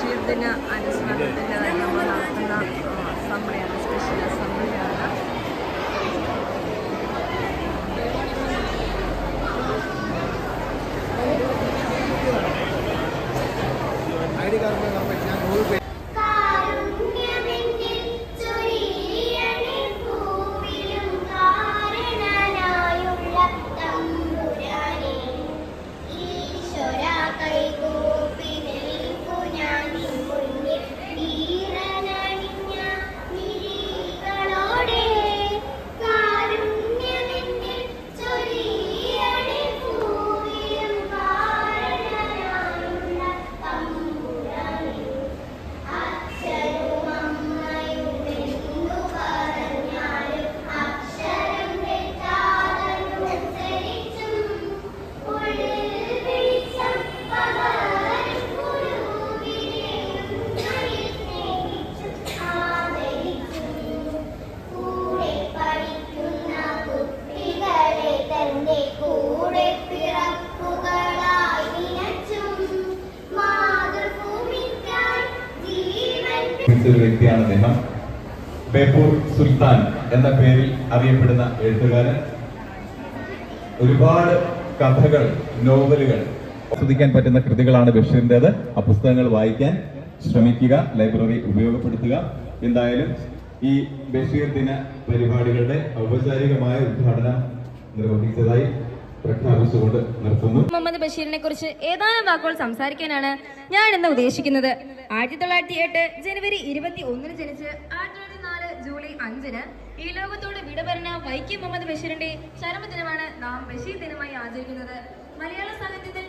അനുസ്മരണത്തിന്റെ തന്നെ നമ്മൾ നടത്തുന്ന ജീവൻ ഒരു വ്യക്തിയാണ് അദ്ദേഹം. ബേപ്പൂർ സുൽത്താൻ എന്ന പേരിൽ അറിയപ്പെടുന്ന എഴുത്തുകാരൻ. ഒരുപാട് കഥകൾ നോവലുകൾ ആസ്വദിക്കാൻ പറ്റുന്ന കൃതികളാണ് ബഷീറിന്റെത്. ആ പുസ്തകങ്ങൾ വായിക്കാൻ ശ്രമിക്കുക ലൈബ്രറി ഉപയോഗപ്പെടുത്തുക. എന്തായാലും ഈ ബഷീർ ദിന പരിപാടികളുടെ ഔപചാരികമായ ഉദ്ഘാടനം നിർവഹിച്ചതായി മുഹമ്മദ് ബഷീറിനെ കുറിച്ച് ഏതാനും വാക്കുകൾ സംസാരിക്കാനാണ് ഞാൻ ഇന്ന് ഉദ്ദേശിക്കുന്നത്. ആയിരത്തി തൊള്ളായിരത്തി എട്ട് ജനുവരി ഇരുപത്തി ഒന്നിന് ജനിച്ച് ആയിരത്തി തൊള്ളായിരത്തി നാല് ജൂലൈ അഞ്ചിന് ഈ ലോകത്തോട് വിട പറഞ്ഞ വൈക്കം മുഹമ്മദ് ബഷീറിന്റെ ചരമദിനമാണ് നാം ബഷീർ ദിനമായി ആചരിക്കുന്നത്. മലയാള സാഹിത്യത്തിൽ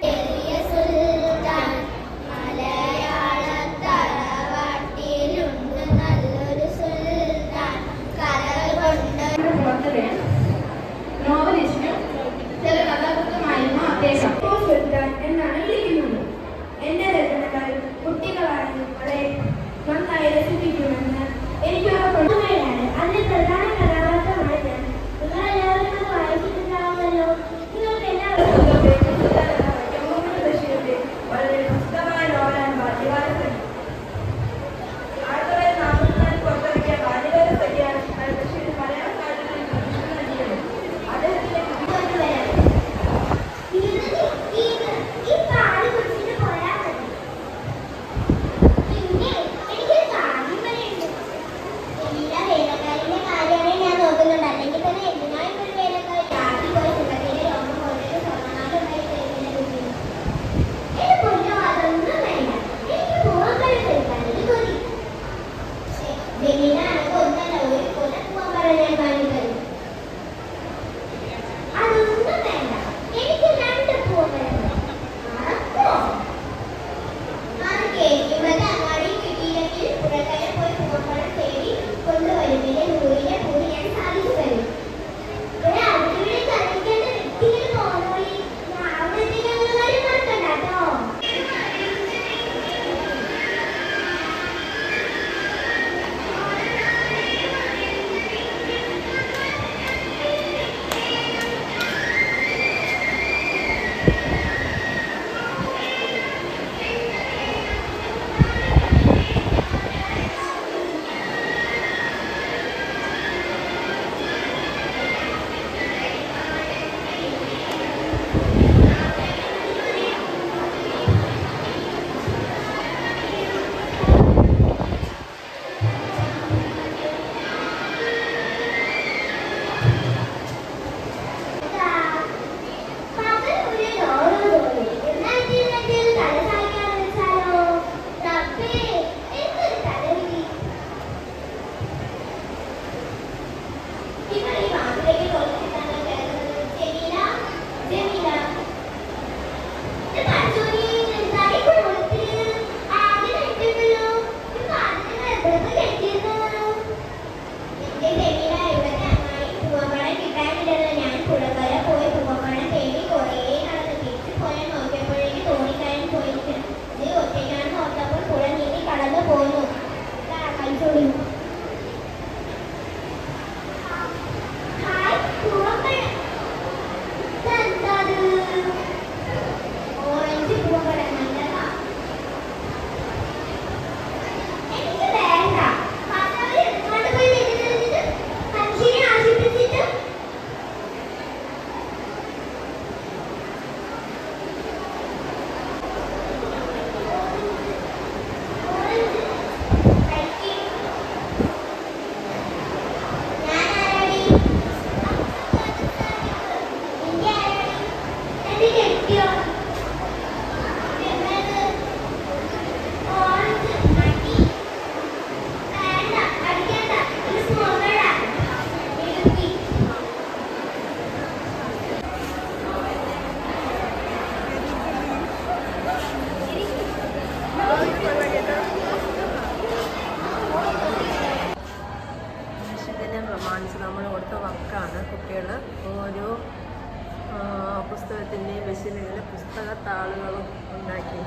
പെൻസിലുകൾ പുസ്തകത്താളുകളും ഉണ്ടാക്കി.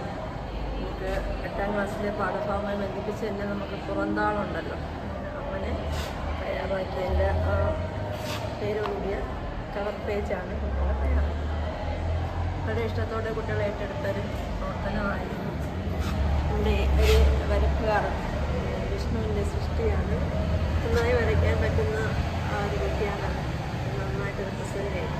നമുക്ക് എട്ടാം ക്ലാസ്സിലെ പാഠഭാഗമായി ബന്ധിപ്പിച്ച് തന്നെ നമുക്ക് പുറന്താളുണ്ടല്ലോ അങ്ങനെ തയ്യാറാക്കിയതിന്റെ പേരോടുകൂടിയ കവർ പേജാണ് കുട്ടികളെ തയ്യാറാക്കുന്നത് വളരെ ഇഷ്ടത്തോടെ കുട്ടികളെ ഏറ്റെടുത്തൊരു പ്രവർത്തനമായിരുന്നു. എന്റെ ഒരു വരപ്പുകാരൻ വിഷ്ണുവിന്റെ സൃഷ്ടിയാണ്. നന്നായി വരയ്ക്കാൻ പറ്റുന്ന ആ ഒരു വ്യക്തിയാണ് നന്നായിട്ട് റിപ്രസെന്റ് ചെയ്യും